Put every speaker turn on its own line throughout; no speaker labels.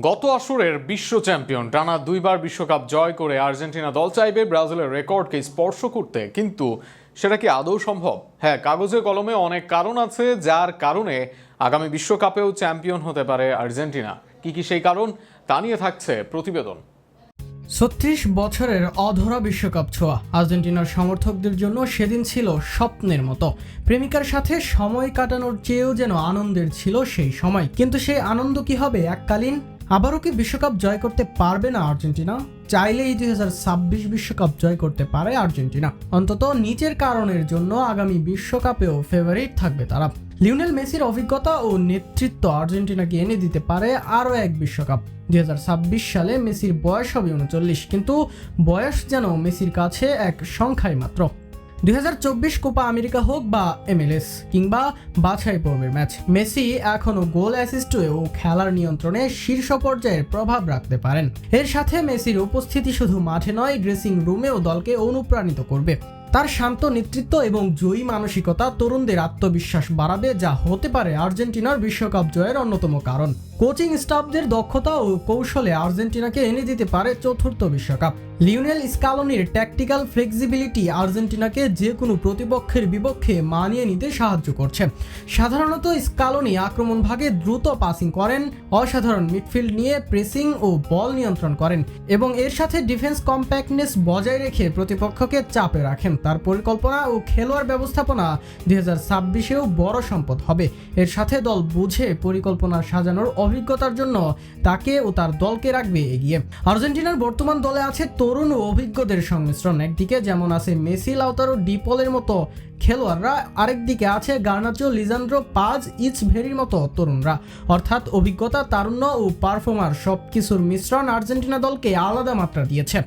গত আসরের বিশ্ব চ্যাম্পিয়ন, টানা দুইবার বিশ্বকাপ জয় করে আর্জেন্টিনা দল চাইবে ব্রাজিলের রেকর্ডকে স্পর্শ করতে। কিন্তু সেটা কি আদৌ সম্ভব? হ্যাঁ কাগজে কলমে অনেক কারণ আছে, যার কারণে আগামী বিশ্বকাপেও চ্যাম্পিয়ন হতে পারে আর্জেন্টিনা। কি কি সেই কারণ? তা নিয়ে থাকছে প্রতিবেদন।
ছত্রিশ বছরের অধরা বিশ্বকাপ ছোঁয়া। আর্জেন্টিনার সমর্থকদের জন্য সেদিন ছিল স্বপ্নের মতো। প্রেমিকার সাথে সময় কাটানোর চেয়েও যেন আনন্দের ছিল সেই সময়। কিন্তু সেই আনন্দ কি হবে এককালীন? আবারও কি বিশ্বকাপ জয় করতে পারবে না আর্জেন্টিনা? চাইলেই দুই হাজার ছাব্বিশ বিশ্বকাপ জয় করতে পারে আর্জেন্টিনা। অন্তত নিচের কারণের জন্য আগামী বিশ্বকাপেও ফেভারিট থাকবে তারা। লিওনেল মেসির অভিজ্ঞতা ও নেতৃত্ব আর্জেন্টিনাকে এনে দিতে পারে আরও এক বিশ্বকাপ। দুই হাজার ছাব্বিশ সালে মেসির বয়স হবে উনচল্লিশ, কিন্তু বয়স যেন মেসির কাছে এক সংখ্যাই মাত্র। দুই হাজার চব্বিশ কোপা আমেরিকা হোক বা এমএলএস কিংবা বাছাই পর্বের ম্যাচ, মেসি এখনও গোল অ্যাসিস্ট ও খেলার নিয়ন্ত্রণে শীর্ষ পর্যায়ের প্রভাব রাখতে পারেন। এর সাথে মেসির উপস্থিতি শুধু মাঠে নয় ড্রেসিং রুমেও দলকে অনুপ্রাণিত করবে। তার শান্ত নেতৃত্ব এবং জয়ী মানসিকতা তরুণদের আত্মবিশ্বাস বাড়াবে, যা হতে পারে আর্জেন্টিনার বিশ্বকাপ জয়ের অন্যতম কারণ। কোচিং স্টাফদের দক্ষতা ও কৌশলে আর্জেন্টিনাকে এনে দিতে পারে চতুর্থ বিশ্বকাপ। লিওনেল স্কালোনির ট্যাকটিক্যাল ফ্লেক্সিবিলিটি আর্জেন্টিনাকে যে কোনো প্রতিপক্ষের বিপক্ষে মানিয়ে নিতে সাহায্য করছে। সাধারণত স্কালোনি আক্রমণ ভাগে দ্রুত পাসিং করেন, অসাধারণ মিডফিল্ড নিয়ে প্রেসিং ও বল নিয়ন্ত্রণ করেন এবং এর সাথে ডিফেন্স কম্প্যাক্টনেস বজায় রেখে প্রতিপক্ষকে চাপে রাখেন। তার পরিকল্পনা ও খেলোয়াড় ব্যবস্থাপনা দুই হাজার ছাব্বিশেও বড় সম্পদ হবে। এর সাথে দল বুঝে পরিকল্পনা সাজানোর অভিজ্ঞতার জন্য তাকে ও তার দলকে রাখবে এগিয়ে। আর্জেন্টিনার বর্তমান দলে আছে তরুণ ও অভিজ্ঞদের সংমিশ্রণ। একদিকে যেমন আছে মেসি, লাউতারো, ডিপলের মতো খেলোয়াড়রা, আরেকদিকে আছে গার্নাচো লিজান্ড্রো পাজ ইচ ভেরির মতো তরুণরা। অর্থাৎ অভিজ্ঞতা, তারুণ্য ও পারফর্মার সব কিছুর মিশ্রণ আর্জেন্টিনা দলকে আলাদা মাত্রা দিয়েছে।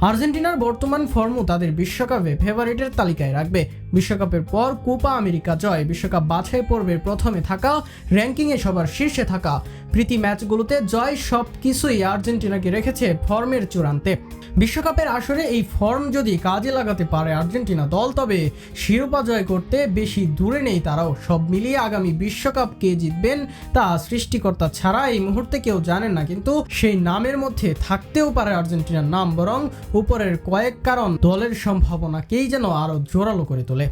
আর্জেন্টিনার বর্তমান ফর্মও তাদের বিশ্বকাপে ফেভারিটের তালিকায় রাখবে। বিশ্বকাপের পর কোপা আমেরিকা জয়। বিশ্বকাপ বাছাই পর্বের প্রথমে থাকা, র্যাঙ্কিংয়ে সবার শীর্ষে থাকা প্রীতি ম্যাচগুলোতে জয় সব কিছুই আর্জেন্টিনাকে রেখেছে ফর্মের চূড়ান্তে। বিশ্বকাপের আসরে এই ফর্ম যদি কাজে লাগাতে পারে আর্জেন্টিনা দল, তবে শিরোপা জয় করতে বেশি দূরে নেই তারাও। সব মিলিয়ে আগামী বিশ্বকাপ কে জিতবেন তা সৃষ্টিকর্তা ছাড়া এই মুহূর্তে কেউ জানেন না। কিন্তু সেই নামের মধ্যে থাকতেও পারে আর্জেন্টিনার নাম, বরং উপরের কয়েক কারণ দলের সম্ভাবনাকেই যেন আরও জোরালো করে তোলে।